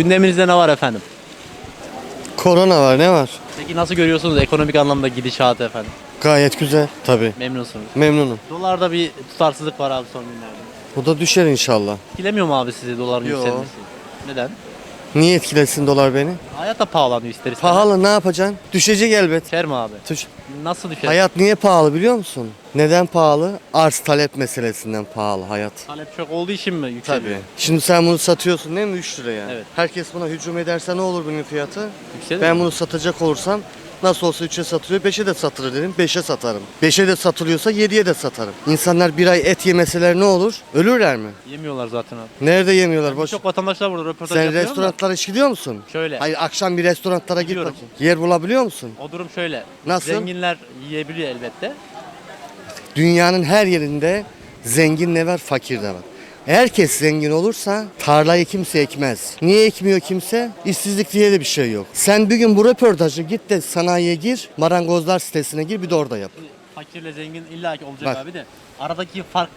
Gündeminizde ne var efendim? Korona var ne var? Peki nasıl görüyorsunuz ekonomik anlamda gidişatı efendim? Gayet güzel tabii. Memnunsunuz. Memnunum. Dolarda bir tutarsızlık var abi son günlerde. Bu da düşer inşallah. Etkilemiyor mu abi sizi doların Yo. yükselmesi? Neden? Niye etkilesin dolar beni? Hayat da pahalanıyor ister istemez. Pahalı ne yapacaksın? Düşecek elbet. Düşer mi abi? Düş- Nasıl düşer? Hayat niye pahalı biliyor musun? Neden pahalı? Arz talep meselesinden pahalı hayat. Talep çok olduğu için mi yükseliyor? Tabii. Şimdi sen bunu satıyorsun değil mi 3 liraya? Evet. Herkes buna hücum ederse ne olur bunun fiyatı? Yükselir Ben mi? bunu satacak olursam nasıl olsa 3'e satılıyor 5'e de satılır dedim 5'e satarım. 5'e de satılıyorsa 7'ye de satarım. İnsanlar bir ay et yemeseler ne olur? Ölürler mi? Yemiyorlar zaten abi. Nerede yemiyorlar? Boş. Çok vatandaşlar burada röportaj Sen yapıyor restoranlara hiç gidiyor musun? Şöyle. Hayır akşam bir restoranlara git Gidiyorum. bakayım. Yer bulabiliyor musun? O durum şöyle. Nasıl? Zenginler yiyebiliyor elbette. Dünyanın her yerinde zengin ne var, fakir de var. Herkes zengin olursa tarlayı kimse ekmez. Niye ekmiyor kimse? İşsizlik diye de bir şey yok. Sen bir gün bu röportajı git de sanayiye gir, marangozlar sitesine gir bir de orada yap. Fakirle zengin illaki olacak Bak. abi de. Aradaki fark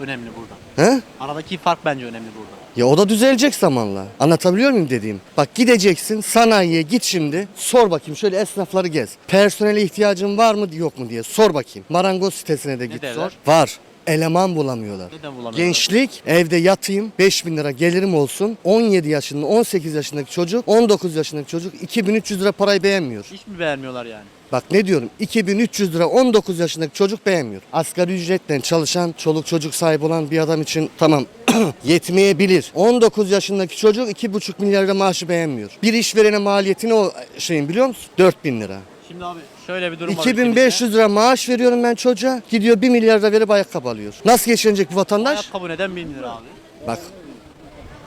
önemli burada. He? Aradaki fark bence önemli burada. Ya o da düzelecek zamanla. Anlatabiliyor muyum dediğim? Bak gideceksin sanayiye git şimdi sor bakayım şöyle esnafları gez. Personele ihtiyacın var mı yok mu diye sor bakayım. Marangoz sitesine de git derler? sor. Var. Eleman bulamıyorlar. Neden bulamıyorlar? Gençlik evde yatayım 5000 lira gelirim olsun. 17 yaşında 18 yaşındaki çocuk 19 yaşındaki çocuk 2300 lira parayı beğenmiyor. Hiç mi beğenmiyorlar yani? Bak ne diyorum 2300 lira 19 yaşındaki çocuk beğenmiyor. Asgari ücretle çalışan çoluk çocuk sahibi olan bir adam için tamam yetmeyebilir. 19 yaşındaki çocuk 2,5 milyar lira maaşı beğenmiyor. Bir işverene maliyetini o şeyin biliyor musun? 4000 lira. Şimdi abi şöyle bir durum var. 2500 lira maaş veriyorum ben çocuğa. Gidiyor 1 milyar lira verip ayakkabı alıyor. Nasıl geçinecek bu vatandaş? Ayakkabı neden 1000 lira abi? Bak.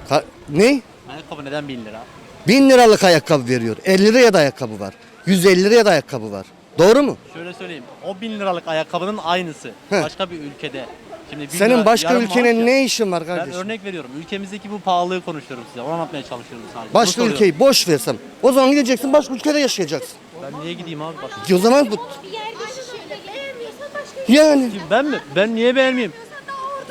Ka- ne? Ayakkabı neden 1000 lira? 1000 liralık ayakkabı veriyor. 50 liraya da ayakkabı var. 150 liraya da ayakkabı var. Doğru mu? Şöyle söyleyeyim. O 1000 liralık ayakkabının aynısı. Heh. Başka bir ülkede. Şimdi 1000 Senin lira başka yarım ülkenin ya. ne işin var Ben kardeşim? örnek veriyorum. Ülkemizdeki bu pahalılığı konuşuyorum size. Onu anlatmaya çalışıyorum sadece. Başka Bunu ülkeyi boş versem. O zaman gideceksin başka ülkede yaşayacaksın. Ben niye gideyim abi başka? O zaman bu bir yerde şişirde beğenmiyorsan başka bir yani Ben mi? Ben niye beğenmeyeyim?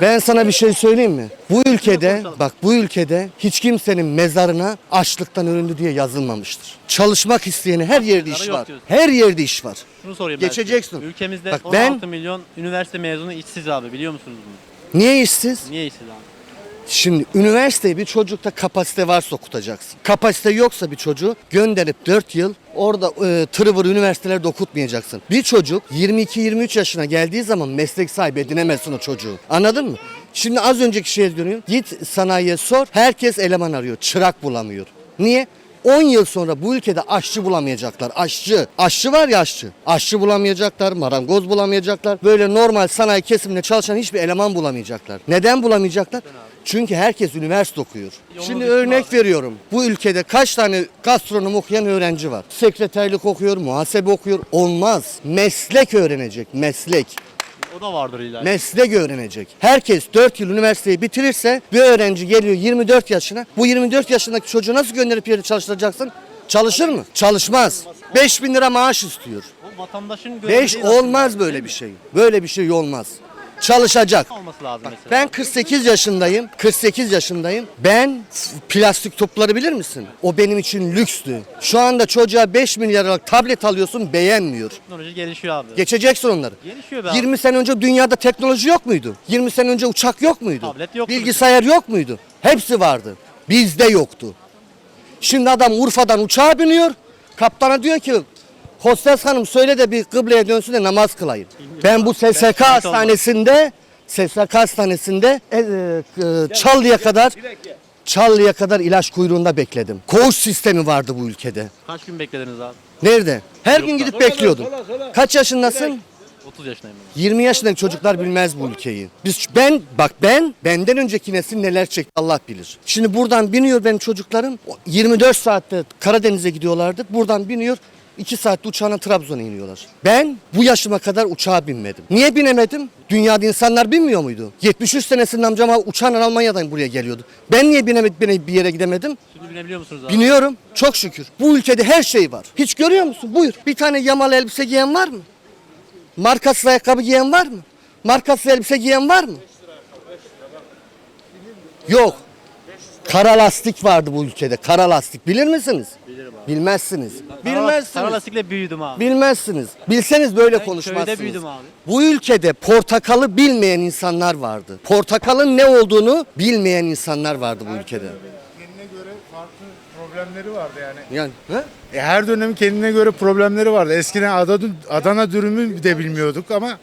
ben sana bir şey söyleyeyim mi? Bu ülkede bak bu ülkede hiç kimsenin mezarına açlıktan ölündü diye yazılmamıştır. Çalışmak isteyene her yerde iş var. Her yerde iş var. Şunu sorayım ben Geçeceksin. size. Ülkemizde Bak 16 ben- milyon üniversite mezunu işsiz abi biliyor musunuz bunu? Niye işsiz? Niye işsiz abi? Şimdi üniversiteyi bir çocukta kapasite varsa okutacaksın. Kapasite yoksa bir çocuğu gönderip 4 yıl orada e, tırıvır üniversitelerde okutmayacaksın. Bir çocuk 22-23 yaşına geldiği zaman meslek sahibi edinemezsin o çocuğu. Anladın mı? Şimdi az önceki şeye dönüyorum. Git sanayiye sor. Herkes eleman arıyor. Çırak bulamıyor. Niye? 10 yıl sonra bu ülkede aşçı bulamayacaklar. Aşçı. Aşçı var ya aşçı. Aşçı bulamayacaklar, marangoz bulamayacaklar. Böyle normal sanayi kesiminde çalışan hiçbir eleman bulamayacaklar. Neden bulamayacaklar? Çünkü herkes üniversite okuyor. Yolunu Şimdi örnek abi. veriyorum. Bu ülkede kaç tane gastronom okuyan öğrenci var? Sekreterlik okuyor, muhasebe okuyor. Olmaz. Meslek öğrenecek. Meslek. O da vardır illa. Meslek öğrenecek. Herkes 4 yıl üniversiteyi bitirirse bir öğrenci geliyor 24 yaşına. Bu 24 yaşındaki çocuğu nasıl gönderip yerde çalıştıracaksın? Çalışır mı? Çalışmaz. 5000 lira maaş istiyor. O vatandaşın görevi 5 değil aslında, olmaz böyle bir şey. Böyle bir şey olmaz. Çalışacak. Olması lazım mesela. Ben 48 yaşındayım. 48 yaşındayım. Ben plastik topları bilir misin? O benim için lükstü. Şu anda çocuğa 5 milyar liralık tablet alıyorsun beğenmiyor. Teknoloji gelişiyor abi. Geçeceksin onları. Gelişiyor be abi. 20 sene önce dünyada teknoloji yok muydu? 20 sene önce uçak yok muydu? Tablet yoktu. Bilgisayar yok muydu? Hepsi vardı. Bizde yoktu. Şimdi adam Urfa'dan uçağa biniyor. Kaptana diyor ki hostes hanım söyle de bir kıbleye dönsün de namaz kılayım. Ben bu SSK hastanesinde SSK hastanesinde e, e, Çallı'ya kadar Çallı'ya kadar ilaç kuyruğunda bekledim. Koğuş sistemi vardı bu ülkede. Kaç gün beklediniz abi? Nerede? Her gün gidip bekliyordum. Kaç yaşındasın? 30 yaşındayım ben. 20 yaşındaki çocuklar bilmez bu ülkeyi. Biz ben bak ben benden önceki nesil neler çekti Allah bilir. Şimdi buradan biniyor benim çocuklarım. o 24 saatte Karadeniz'e gidiyorlardı. Buradan biniyor 2 saatte uçağına Trabzon'a iniyorlar. Ben bu yaşıma kadar uçağa binmedim. Niye binemedim? Dünyada insanlar binmiyor muydu? 73 senesinde amcam uçağla Almanya'dan buraya geliyordu. Ben niye binemedim, bine- bir yere gidemedim? Şimdi binebiliyor musunuz abi? Biniyorum. Çok şükür. Bu ülkede her şey var. Hiç görüyor musun? Buyur. Bir tane yamalı elbise giyen var mı? Markasız ayakkabı giyen var mı? Markasız elbise giyen var mı? Yok. Kara lastik vardı bu ülkede. Kara lastik bilir misiniz? Bilirim abi. Bilmezsiniz. Bilmezsiniz. Kara lastikle büyüdüm abi. Bilmezsiniz. Bilseniz böyle Ben konuşmazsınız. köyde büyüdüm abi. Bu ülkede portakalı bilmeyen insanlar vardı. Portakalın ne olduğunu bilmeyen insanlar vardı bu ülkede. Kendine göre farklı problemleri vardı yani. Yani he? E, her dönemin kendine göre problemleri vardı. Eskiden Adana, Adana dürümü de bilmiyorduk ama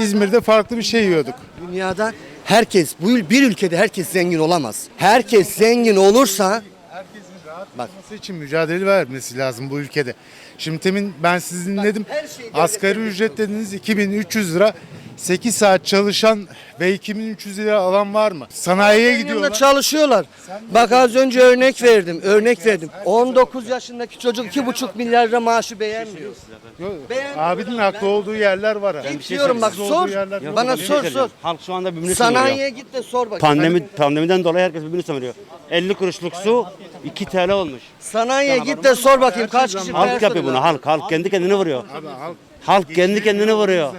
İzmir'de farklı bir şey yiyorduk. dünyada herkes bu bir ülkede herkes zengin olamaz. Herkes zengin olursa Herkesin rahat Bak. olması için mücadele vermesi lazım bu ülkede. Şimdi temin ben sizi dinledim. her şey devlet Asgari ücret dediniz 2300 lira. 8 saat çalışan ve 2300 lira alan var mı? Sanayiye gidiyorlar. çalışıyorlar. Bak az önce örnek verdim. Örnek verdim. 19 yaşındaki çocuk 2,5 milyar lira maaşı beğenmiyor. Yok, Beğenmiyorum. Abinin haklı olduğu yerler var. ha. Diyorum bak Haksız sor. olduğu yerler var. Bana Bir şey sor sor. Halk şu anda birbirini sömürüyor. Sanayiye git de sor bak. Pandemi, pandemiden dolayı herkes birbirini sömürüyor. 50 kuruşluk su 2 TL olmuş. Sanayiye git de sor bakayım kaç kişi Halk personel yapıyor bunu. var? Halk halk kendi kendini vuruyor. Abi halk Halk kendi kendini vuruyor.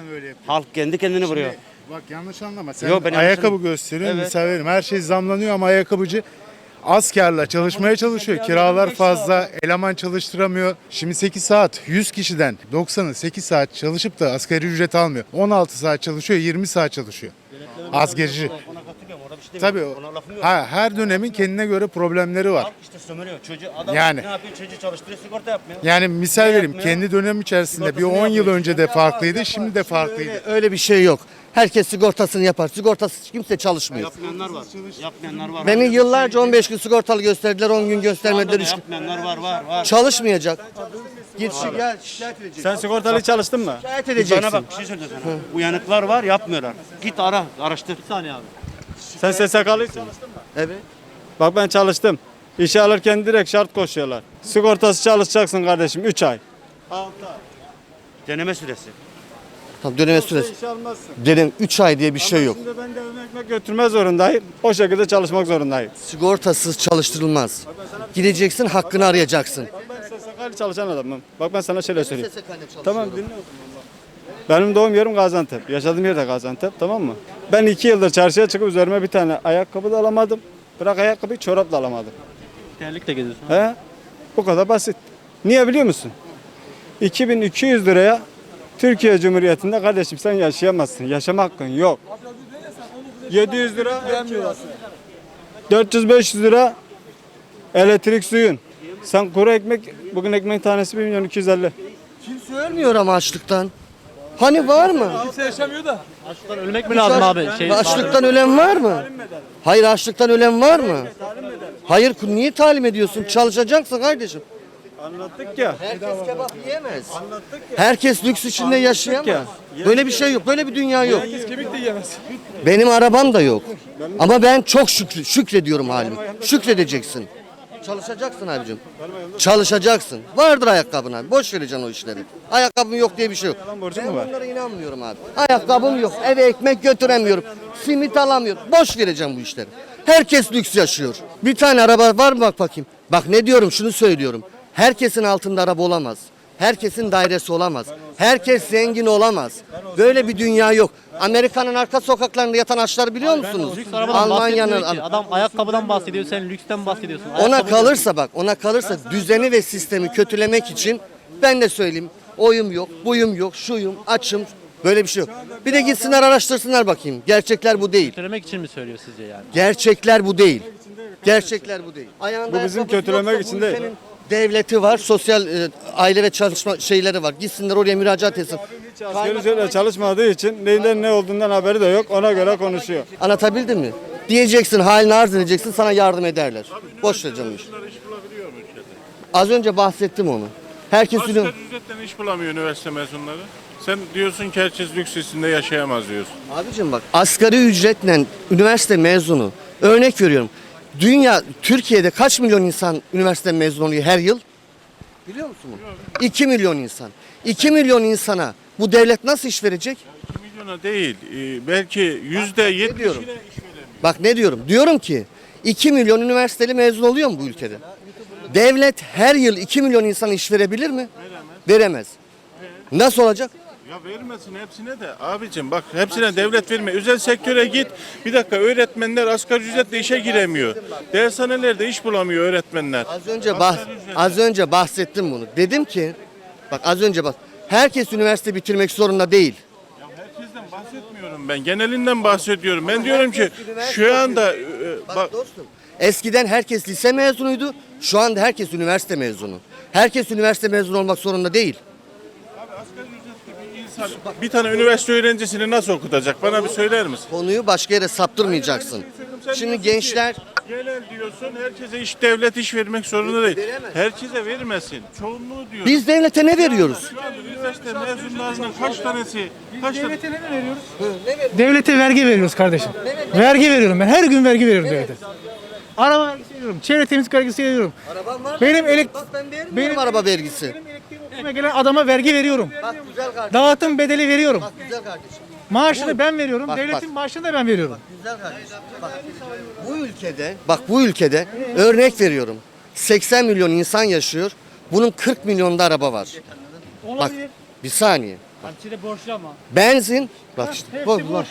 Halk kendi kendini vuruyor. Bak yanlış anlama. Sen Yo, ben yanlış ayakkabı anlamadım. gösteriyorsun. Evet. Misal veririm. Her şey zamlanıyor ama ayakkabıcı az karla çalışmaya çalışıyor. Kiralar fazla, eleman çalıştıramıyor. Şimdi 8 saat 100 kişiden 90'ı 8 saat çalışıp da asgari ücret almıyor. 16 saat çalışıyor, 20 saat çalışıyor. Asgarici. Tabii. Ha, her dönemin kendine göre problemleri var. işte sömürüyor. Çocuğu adam Yani. ne yapıyor? Çocuğu çalıştırıyor, sigorta yapmıyor. Yani misal vereyim yapmıyor? kendi dönem içerisinde bir 10 yıl önce de farklıydı, şimdi de farklıydı. Öyle bir şey yok. Herkes sigortasını yapar. Sigortasız kimse çalışmıyor. Yapmayanlar var. Yapmayanlar var. Beni yıllarca 15 gün sigortalı gösterdiler, 10 gün göstermediler. üç gün. Yapmayanlar var var var. Çalışmayacak. Git şi- gel şikayet edeceksin. Sen sigortalı çalıştın mı? Şikayet Bana edeceksin. bak bir şey söyleyeceğim sana. Uyanıklar var yapmıyorlar. Git ara araştır. Bir saniye abi. Sen SSK'lı çalıştın mı? Evet. Bak ben çalıştım. İşe alırken direkt şart koşuyorlar. Sigortası çalışacaksın kardeşim 3 ay. Deneme süresi. Tamam döneme süresi. İşe almazsın. Dedim 3 ay diye bir şey yok. Şimdi ben de evime ekmek götürme zorundayım. O şekilde çalışmak zorundayım. Sigortasız çalıştırılmaz. Gideceksin hakkını arayacaksın. Bak ben SSK'lı çalışan adamım. Bak ben sana şöyle söyleyeyim. Tamam dinle o zaman. Benim doğum yerim Gaziantep. Yaşadığım yer de Gaziantep tamam mı? Ben iki yıldır çarşıya çıkıp üzerime bir tane ayakkabı da alamadım. Bırak ayakkabıyı çorap da alamadım. Terlikle geziyorsun. He? Bu kadar basit. Niye biliyor musun? 2200 liraya Türkiye Cumhuriyeti'nde kardeşim sen yaşayamazsın. Yaşama hakkın yok. 700 lira 400-500 lira elektrik suyun. Sen kuru ekmek, bugün ekmek tanesi 1 milyon 250. Kimse ölmüyor ama açlıktan. Hani var mı? Açlıktan ölmek mi lazım abi? Şey, Açlıktan ölen var mı? Hayır açlıktan ölen var mı? Hayır niye talim ediyorsun? Çalışacaksın kardeşim. Anlattık ya. Herkes kebap yiyemez. Herkes lüks içinde yaşayamaz. Böyle bir şey yok. Böyle bir dünya yok. kemik de yiyemez. Benim arabam da yok. Ama ben çok şükür, şükrediyorum halime. Şükredeceksin. Çalışacaksın abicim. Çalışacaksın. Vardır ayakkabın abi. Boş vereceksin o işleri. Ayakkabım yok diye bir şey yok. borcun Ben mu var? bunlara inanmıyorum abi. Ayakkabım yok. Eve ekmek götüremiyorum. Simit alamıyorum. Boş vereceğim bu işleri. Herkes lüks yaşıyor. Bir tane araba var mı bak bakayım. Bak ne diyorum şunu söylüyorum. Herkesin altında araba olamaz. Herkesin dairesi olamaz. Herkes zengin olamaz. Böyle bir dünya yok. Amerika'nın arka sokaklarında yatan açları biliyor musunuz? Lüks arabadan Almanya'nın bahsetmiyor ki. Adam ayakkabıdan bahsediyor, sen lüksten bahsediyorsun. ona Ayakkabı- kalırsa bak ona kalırsa düzeni ve sistemi kötülemek için ben de söyleyeyim oyum yok, buyum yok, şuyum, açım böyle bir şey yok. Bir de gitsinler araştırsınlar bakayım. Gerçekler bu değil. Kötülemek için mi söylüyor sizce yani? Gerçekler bu değil. Gerçekler bu değil. Ayağında Bu bizim ayakkabısı kötülemek yoksa bu için değil. ülkenin Devleti var, sosyal e, aile ve çalışma şeyleri var. Gitsinler oraya müracaat etsin. Asgari ücretle çalışmadığı için neyden ne olduğundan haberi de yok. Ona göre konuşuyor. Anlatabildim mi? Diyeceksin, halini arz edeceksin, sana yardım ederler. Boş ver canım iş. Az önce bahsettim onu. Herkes Asgari ünü- ücretten iş bulamıyor üniversite mezunları. Sen diyorsun ki herkes lüks içinde yaşayamaz diyorsun. Abicim bak asgari ücretle üniversite mezunu örnek veriyorum. Dünya Türkiye'de kaç milyon insan üniversite mezun oluyor her yıl? Biliyor musun bunu? 2 milyon insan. 2 milyon insana bu devlet nasıl iş verecek? 2 milyona değil, e, belki yüzde yetmişine diyorum? iş veremiyor. Bak ne diyorum? Diyorum ki 2 milyon üniversiteli mezun oluyor mu bu ülkede? Devlet her yıl 2 milyon insana iş verebilir mi? Veremez. Nasıl olacak? Ya vermesin hepsine de abicim bak hepsine devlet verme. Özel sektöre git. Bir dakika öğretmenler asgari ücretle işe giremiyor. Dershanelerde iş bulamıyor öğretmenler. Az önce bah az önce bahsettim bunu. Dedim ki bak az önce bak herkes üniversite bitirmek zorunda değil. Herkesten bahsetmiyorum ben. Genelinden bahsediyorum. Ben diyorum ki şu anda e, bak Dostum eskiden herkes lise mezunuydu. Şu anda herkes üniversite mezunu. Herkes üniversite mezunu olmak zorunda değil. Bir insan bir tane üniversite öğrencisini nasıl okutacak? Bana bir söyler misin? Konuyu başka yere saptırmayacaksın. Şimdi gençler Genel diyorsun herkese iş devlet iş vermek zorunda değil. Veremez. Herkese vermesin. Çoğunluğu diyor. biz devlete ne veriyoruz? Şu anda üniversite mezunlarının kaç tanesi kaç tane Devlete ne veriyoruz? Devlete vergi veriyoruz kardeşim. Vergi veriyorum ben. Her gün vergi veriyorum devlete. Araba vergisi veriyorum. Çevre temizlik vergisi veriyorum. Arabam var. Benim elek Bak ben vermiyorum Benim- araba vergisi. benim elektriğimi okumaya gelen adama vergi veriyorum. Bak güzel kardeşim. Dağıtım bedeli veriyorum. Bak güzel kardeşim. Maaşını ben veriyorum. Bak, Devletin bak. maaşını da ben veriyorum. Güzel kardeşim. Bak bu ülkede bak bu ülkede örnek veriyorum. 80 milyon insan yaşıyor. Bunun 40 milyonda araba var. Bak Olabilir. bir saniye. Hepsi de borçlu ama. Benzin bak işte Hepsi bak, bak.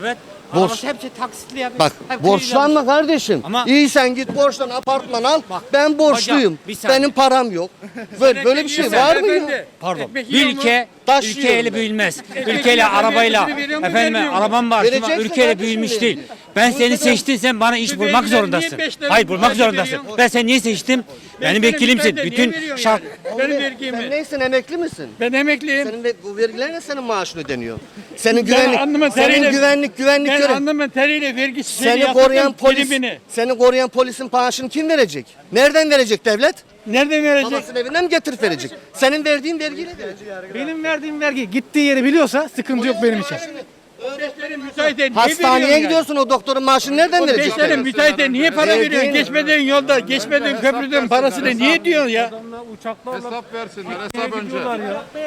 Evet. Borç. Arabası hepsi taksitli ya. Bak Hep borçlanma kardeşim. Ama- İyi sen git borçlan apartman al. ben borçluyum. bir saniye. Benim param yok. Böyle, böyle bir şey var mı ya? Pardon. Bir ülke Taşıyorum ülkeyle büyülmez. Ülkeyle arabayla efendim arabam var. Vereceksin ülkeyle kardeşim büyümüş benim. değil. Ben seni seçtim sen bana iş bulmak zorundasın. Hayır bulmak zorundasın. Ben seni niye seçtim? Benim vekilimsin. Bütün şart Benim vergimi. Sen neysin emekli misin? Ben emekliyim. Senin ve- bu vergilerle senin maaşın ödeniyor. Senin güvenlik, alnımın senin teriyle- güvenlik, güvenlik Ben görev. teriyle vergi Seni koruyan polis, seni koruyan polisin maaşını kim verecek? Nereden verecek devlet? Nereden verecek? Babasının evinden mi getirip verecek? Senin verdiğin vergiyle verecek. Benim verdiğim vergi gittiği yeri biliyorsa sıkıntı yok benim için. Müteahhite niye Hastaneye gidiyorsun o doktorun maaşını nereden verecek? Devlet? müteahhite niye para veriyorsun? Geçmediğin yolda, geçmediğin köprüden parasını niye diyorsun ya?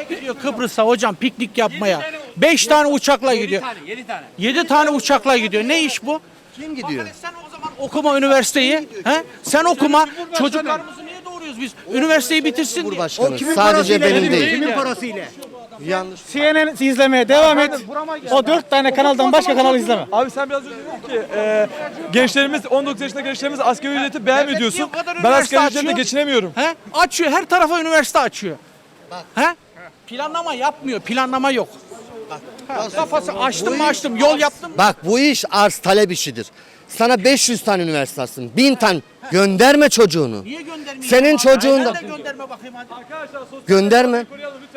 gidiyor Kıbrıs'a hocam piknik yapmaya. 5 tane uçakla gidiyor. 7 tane uçakla gidiyor. Ne iş bu? Kim gidiyor? Sen o zaman okuma üniversiteyi. He? Sen okuma. Çocuklarımızı doğuruyoruz biz? Üniversiteyi bitirsin diye. Cumhurbaşkanı sadece benim değil. Kimin parasıyla? Yanlış. CNN izlemeye devam et. O dört tane kanaldan başka kanal izleme. Abi sen biraz önce dedin ki e, gençlerimiz 19 yaşında gençlerimiz asgari ücreti beğenmiyor diyorsun. kadar Ben üniversite asgari ücretle açıyor. geçinemiyorum. He? Açıyor. Her tarafa üniversite açıyor. He? Planlama yapmıyor. Planlama yok. Ha, kafası açtım mı açtım. Yol yaptım. Bak bu iş arz talep işidir. Sana 500 tane üniversite açsın. 1000 tane gönderme çocuğunu. Niye göndermiyor? Senin çocuğun da Nerede gönderme bakayım hadi. gönderme.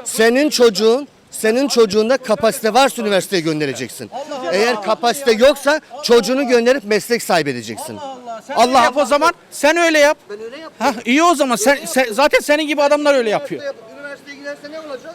Senin çocuğun senin çocuğunda kapasite varsa üniversiteye göndereceksin. Eğer kapasite yoksa çocuğunu gönderip meslek sahibi edeceksin. Sen Allah- yap o zaman. Sen öyle yap. Ben öyle yap. Hah iyi o zaman. Sen, sen- zaten senin gibi adamlar öyle yapıyor. Üniversiteye giderse ne olacak?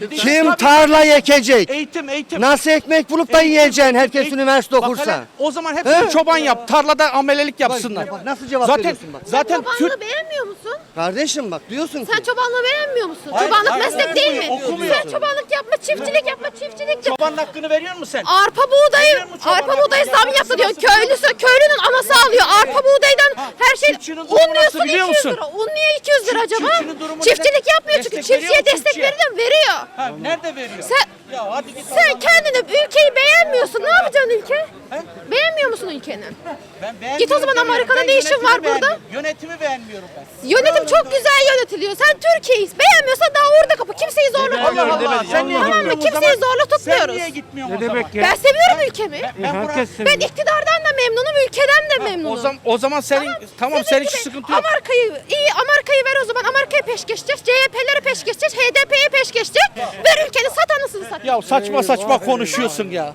Kim tarla ekecek? Eğitim, eğitim. Nasıl ekmek bulup da yiyeceksin herkes Eğitim. üniversite Bak hele, okursa? o zaman hepsini He? çoban yap. Tarlada amelelik yapsınlar. Bak nasıl cevap zaten veriyorsun bak. zaten Çobanlığı Türk beğenmiyor musun? Kardeşim bak diyorsun ki Sen çobanlığı beğenmiyor musun? çobanlık hayır, meslek değil mi? okumuyor. Sen çobanlık yapma, çiftçilik yapma, çiftçilik yap. çobanın hakkını veriyor musun sen? Arpa buğdayı, Veriyor mu çoban arpa hakkını? buğdayı zam yaptı diyor. Köylüsü, köylünün anası alıyor. Arpa buğdaydan her şey. çiftçinin durumu Un nasıl diyorsun biliyor 200 musun? lira. Un niye 200 lira acaba? çiftçinin durumu Çiftçilik yapmıyor çünkü Destek veriyor çiftçiye destek çiftçiye? veriyor veriyor. Ha, nerede veriyor? Sen, Ya hadi git. sen kendini ülkeyi beğenmiyorsun. Ne yapacaksın ülke? Beğenmiyor musun ülkeni? Ben Git o zaman beğenmiyorum Amerika'da ben ne işin yönetimi var burada? beğenmiyorum. Yönetimi beğenmiyorum ben. Yönetim çok güzel yönetiliyor. Sen Türkiye'yi beğenmiyorsan daha orada kapı. Kimseyi zorla Allah Allah. Sen niye Tamam mı? gitmiyorsun o Kimseyi zaman? zorla Sen tutmuyoruz. niye gitmiyorsun o zaman? Ben seviyorum ülkemi. Ben, bura- Ben iktidardan da memnunum, ülkeden de memnunum. o zaman o zaman senin tamam senin hiç gibi sıkıntı yok. Amerika'yı iyi Amerika'yı ver o zaman. Amerika'ya peş geçeceğiz. CHP'lere peş geçeceğiz. HDP'ye peş geçeceğiz. Ver ülkeni sat anasını sat. Ya saçma saçma konuşuyorsun ya.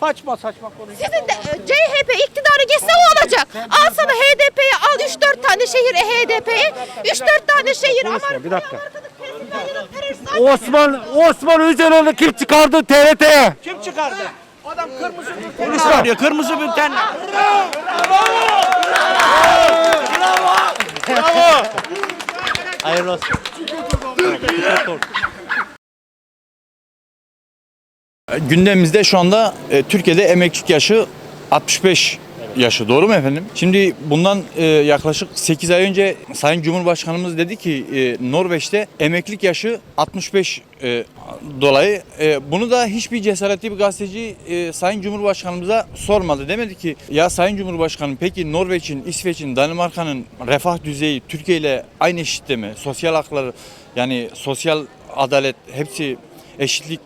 Saçma saçma konuşuyorsun. Sizin de e, CHP iktidarı geçse o olacak. Al sana HDP'ye al 3-4 tane şehir e, HDP'ye. 3-4 tane şehir Amerika'ya. bir dakika. Amerika'daki Pensilvanya'nın terörist- Osman Osman Öcalan'ı kim çıkardı TRT'ye? Kim çıkardı? Adam kırmızı bültenle arıyor. Kırmızı bültenle. Hayırlı olsun. Gündemimizde şu anda e, Türkiye'de emeklilik yaşı 65 yaşı doğru mu efendim? Şimdi bundan e, yaklaşık 8 ay önce Sayın Cumhurbaşkanımız dedi ki e, Norveç'te emeklilik yaşı 65 e, dolayı e, bunu da hiçbir cesaretli bir gazeteci e, Sayın Cumhurbaşkanımıza sormadı. Demedi ki ya Sayın Cumhurbaşkanım peki Norveç'in, İsveç'in, Danimarka'nın refah düzeyi Türkiye ile aynı eşitte mi? Sosyal hakları yani sosyal adalet hepsi eşitlik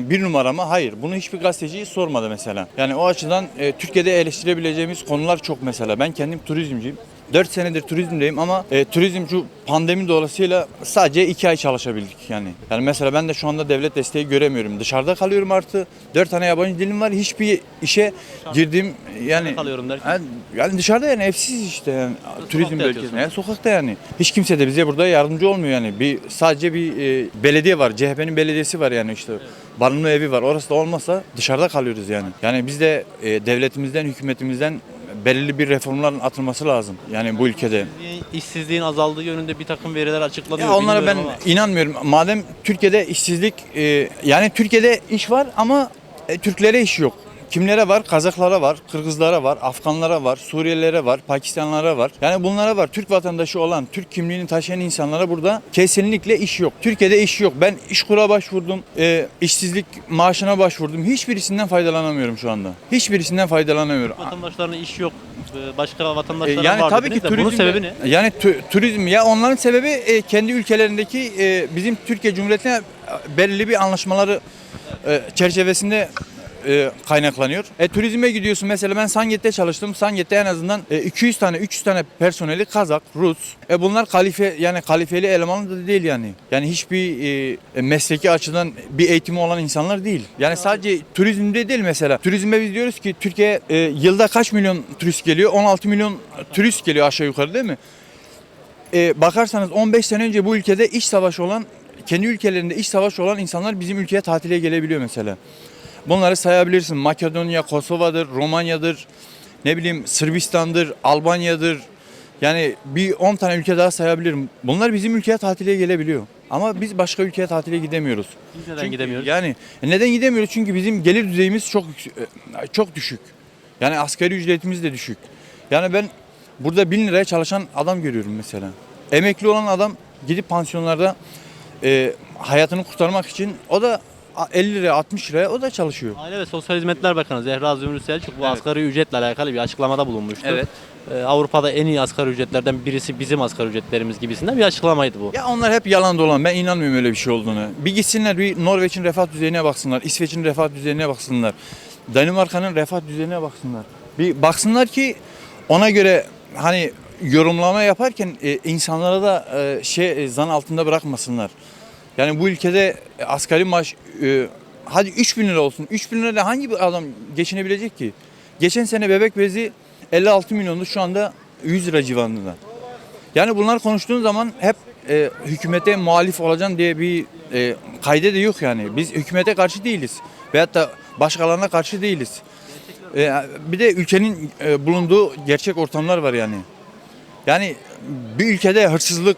bir numara mı? Hayır. Bunu hiçbir gazeteci sormadı mesela. Yani o açıdan e, Türkiye'de eleştirebileceğimiz konular çok mesela. Ben kendim turizmciyim. 4 senedir turizmdeyim ama e, turizm şu pandemi dolayısıyla sadece 2 ay çalışabildik yani. Yani mesela ben de şu anda devlet desteği göremiyorum. Dışarıda kalıyorum artı 4 tane yabancı dilim var. Hiçbir işe girdiğim yani kalıyorum derken? yani, yani dışarıda yani evsiz işte yani turizm bölgesinde. Yani sokakta yani. Hiç kimse de bize burada yardımcı olmuyor yani. Bir sadece bir e, belediye var. CHP'nin belediyesi var yani işte. Barınma evi var. Orası da olmasa dışarıda kalıyoruz yani. Yani biz de e, devletimizden, hükümetimizden belirli bir reformların atılması lazım. Yani bu ülkede. İşsizliğin azaldığı yönünde bir takım veriler açıklanıyor. Ya onlara ben ama. inanmıyorum. Madem Türkiye'de işsizlik e, yani Türkiye'de iş var ama e, Türklere iş yok. Kimlere var? Kazaklara var, Kırgızlara var, Afganlara var, Suriyelilere var, Pakistanlılara var. Yani bunlara var. Türk vatandaşı olan, Türk kimliğini taşıyan insanlara burada kesinlikle iş yok. Türkiye'de iş yok. Ben işkura başvurdum, e, işsizlik maaşına başvurdum. Hiçbirisinden faydalanamıyorum şu anda. Hiçbirisinden faydalanamıyorum. Vatandaşların iş yok. e, Başka E, vatandaşların Yani var tabii ki turizm bunun sebebi ne? Yani tu- turizm ya onların sebebi e, kendi ülkelerindeki e, bizim Türkiye Cumhuriyeti'ne e, belirli bir anlaşmaları e, çerçevesinde e, kaynaklanıyor. E, turizme gidiyorsun mesela ben Sanget'te çalıştım. Sanget'te en azından e, 200 tane 300 tane personeli Kazak, Rus. E, bunlar kalife yani kalifeli eleman da değil yani. Yani hiçbir e, mesleki açıdan bir eğitimi olan insanlar değil. Yani sadece turizmde değil mesela. Turizmde biz diyoruz ki Türkiye e, yılda kaç milyon turist geliyor? 16 milyon turist geliyor aşağı yukarı değil mi? E, bakarsanız 15 sene önce bu ülkede iş savaşı olan, kendi ülkelerinde iş savaşı olan insanlar bizim ülkeye tatile gelebiliyor mesela. Bunları sayabilirsin. Makedonya, Kosova'dır, Romanya'dır, ne bileyim Sırbistan'dır, Albanya'dır. Yani bir 10 tane ülke daha sayabilirim. Bunlar bizim ülkeye tatile gelebiliyor. Ama biz başka ülkeye tatile gidemiyoruz. Neden Çünkü gidemiyoruz? Yani neden gidemiyoruz? Çünkü bizim gelir düzeyimiz çok e, çok düşük. Yani asgari ücretimiz de düşük. Yani ben burada 1000 liraya çalışan adam görüyorum mesela. Emekli olan adam gidip pansiyonlarda e, hayatını kurtarmak için o da 50 liraya 60 liraya o da çalışıyor. Aile ve Sosyal Hizmetler Bakanı Zehra Zümrüt Selçuk bu Evet. asgari ücretle alakalı bir açıklamada bulunmuştu. Evet. Ee, Avrupa'da en iyi asgari ücretlerden birisi bizim asgari ücretlerimiz gibisinden bir açıklamaydı bu. Ya onlar hep yalan dolan. Ben inanmıyorum öyle bir şey olduğunu. Bir gitsinler bir Norveç'in refah düzeyine baksınlar. İsveç'in refah düzeyine baksınlar. Danimarka'nın refah düzeyine baksınlar. Bir baksınlar ki ona göre hani yorumlama yaparken e, insanlara da e, şey e, zan altında bırakmasınlar. Yani bu ülkede e, asgari maaş e, hadi 3000 lira olsun. 3000 lirayla hangi bir adam geçinebilecek ki? Geçen sene bebek bezi 56 milyondu şu anda 100 lira civarında. Yani bunlar konuştuğun zaman hep e, hükümete muhalif olacağım diye bir e, kayde de yok yani. Biz hükümete karşı değiliz. Veyahut da başkalarına karşı değiliz. E, bir de ülkenin e, bulunduğu gerçek ortamlar var yani. Yani bir ülkede hırsızlık,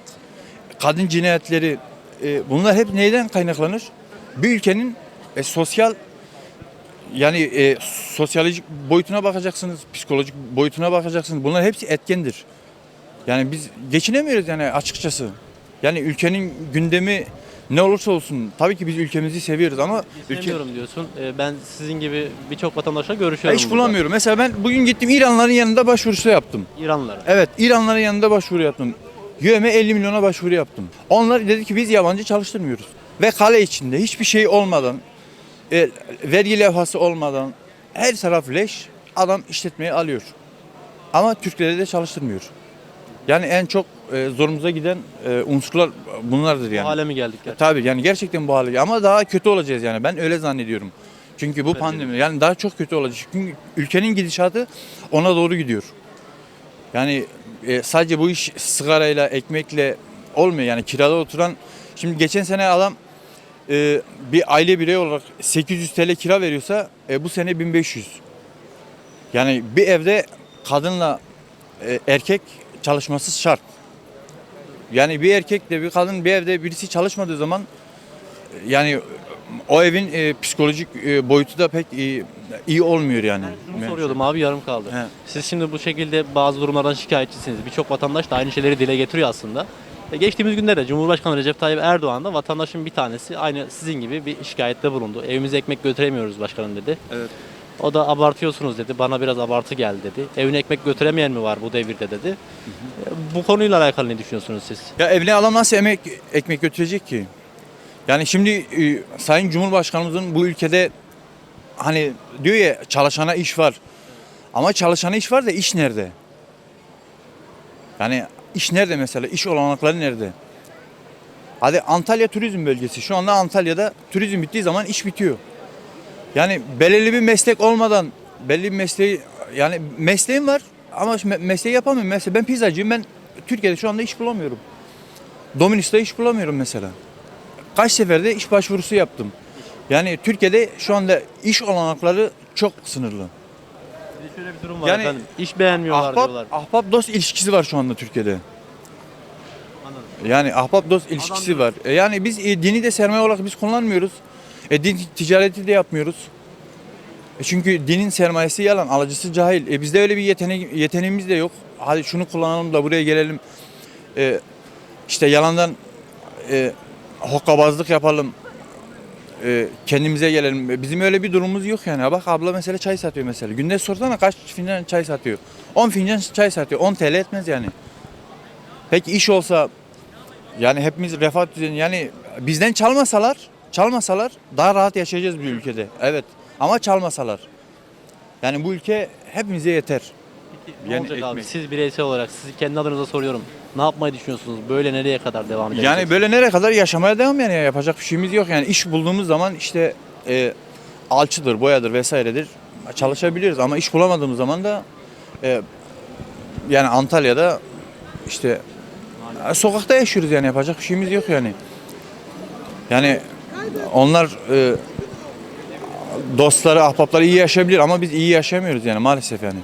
kadın cinayetleri e, bunlar hep neyden kaynaklanır? Bir ülkenin e, sosyal yani e, sosyolojik boyutuna bakacaksınız, psikolojik boyutuna bakacaksınız. Bunlar hepsi etkendir. Yani biz geçinemiyoruz yani açıkçası. Yani ülkenin gündemi ne olursa olsun tabii ki biz ülkemizi seviyoruz ama ülke diyorsun. Ee, Ben sizin gibi birçok vatandaşla görüşüyorum. iş burada. bulamıyorum. Mesela ben bugün gittim İranlıların yanında başvurusu yaptım. İranlılara. Evet İranlıların yanında başvuru yaptım. YÖM'e 50 milyona başvuru yaptım. Onlar dedi ki biz yabancı çalıştırmıyoruz. Ve kale içinde hiçbir şey olmadan, e, vergi levhası olmadan her taraf leş adam işletmeyi alıyor. Ama Türkleri de çalıştırmıyor. Yani en çok e, zorumuza giden e, unsurlar bunlardır Bu yani. hale mi geldik gerçekten? Tabii yani gerçekten bu hale ama daha kötü olacağız yani ben öyle zannediyorum. Çünkü bu pandemi yani daha çok kötü olacak. Çünkü ülkenin gidişatı ona doğru gidiyor. Yani e, sadece bu iş sigarayla, ekmekle olmuyor yani kirada oturan. Şimdi geçen sene adam e, bir aile bireyi olarak 800 TL kira veriyorsa e, bu sene 1500. Yani bir evde kadınla e, erkek çalışması şart. Yani bir erkekle bir kadın bir evde birisi çalışmadığı zaman e, yani o evin e, psikolojik e, boyutu da pek iyi, iyi olmuyor yani. Bunu soruyordum abi yarım kaldı. He. Siz şimdi bu şekilde bazı durumlardan şikayetçisiniz. Birçok vatandaş da aynı şeyleri dile getiriyor aslında. E, Geçtiğimiz günlerde Cumhurbaşkanı Recep Tayyip Erdoğan da vatandaşın bir tanesi aynı sizin gibi bir şikayette bulundu. Evimize ekmek götüremiyoruz başkanım dedi. Evet. O da abartıyorsunuz dedi. Bana biraz abartı geldi dedi. Evine ekmek götüremeyen mi var bu devirde dedi. E, Bu konuyla alakalı ne düşünüyorsunuz siz? Ya evine adam nasıl emek, ekmek götürecek ki? Yani şimdi e, Sayın Cumhurbaşkanımızın bu ülkede hani diyor ya çalışana iş var. Ama çalışana iş var da iş nerede? Yani iş nerede mesela? İş olanakları nerede? Hadi Antalya turizm bölgesi. Şu anda Antalya'da turizm bittiği zaman iş bitiyor. Yani belirli bir meslek olmadan belli bir mesleği yani mesleğim var ama me- mesleği yapamıyorum. Mesela ben pizzacıyım. Ben Türkiye'de şu anda iş bulamıyorum. Dominis'te iş bulamıyorum mesela. Kaç seferde iş başvurusu yaptım. Yani Türkiye'de şu anda iş olanakları çok sınırlı. Bir de Şöyle bir durum var Yani efendim. İş beğenmiyorlar Ahbap, diyorlar. ahbap dost ilişkisi var şu anda Türkiye'de. Yani ahbap dost ilişkisi var. E Yani biz e, dini de sermaye olarak biz kullanmıyoruz. E, din ticareti de yapmıyoruz. E, çünkü dinin sermayesi yalan, alıcısı cahil. E, bizde öyle bir yetenek, yeteneğimiz de yok. Hadi şunu kullanalım da buraya gelelim. E, işte yalandan e, hokkabazlık yapalım. E, kendimize gelelim. Bizim öyle bir durumumuz yok yani. Bak abla mesela çay satıyor mesela. Günde sorsana kaç fincan çay satıyor. 10 fincan çay satıyor. 10 TL etmez yani. Peki iş olsa yani hepimiz refah düzeni yani bizden çalmasalar çalmasalar daha rahat yaşayacağız bir ülkede. Evet ama çalmasalar. Yani bu ülke hepimize yeter. Ne Yani olacak abi? ekmek. Siz bireysel olarak sizi kendi adınıza soruyorum. Ne yapmayı düşünüyorsunuz? Böyle nereye kadar devam edeceksiniz? Yani böyle nereye kadar yaşamaya devam yani yapacak bir şeyimiz yok yani iş bulduğumuz zaman işte e, alçıdır, boyadır vesairedir çalışabiliriz ama iş bulamadığımız zaman da e, yani Antalya'da işte e, sokakta yaşıyoruz yani yapacak bir şeyimiz yok yani. Yani onlar e, dostları, ahbapları iyi yaşayabilir ama biz iyi yaşamıyoruz yani maalesef yani.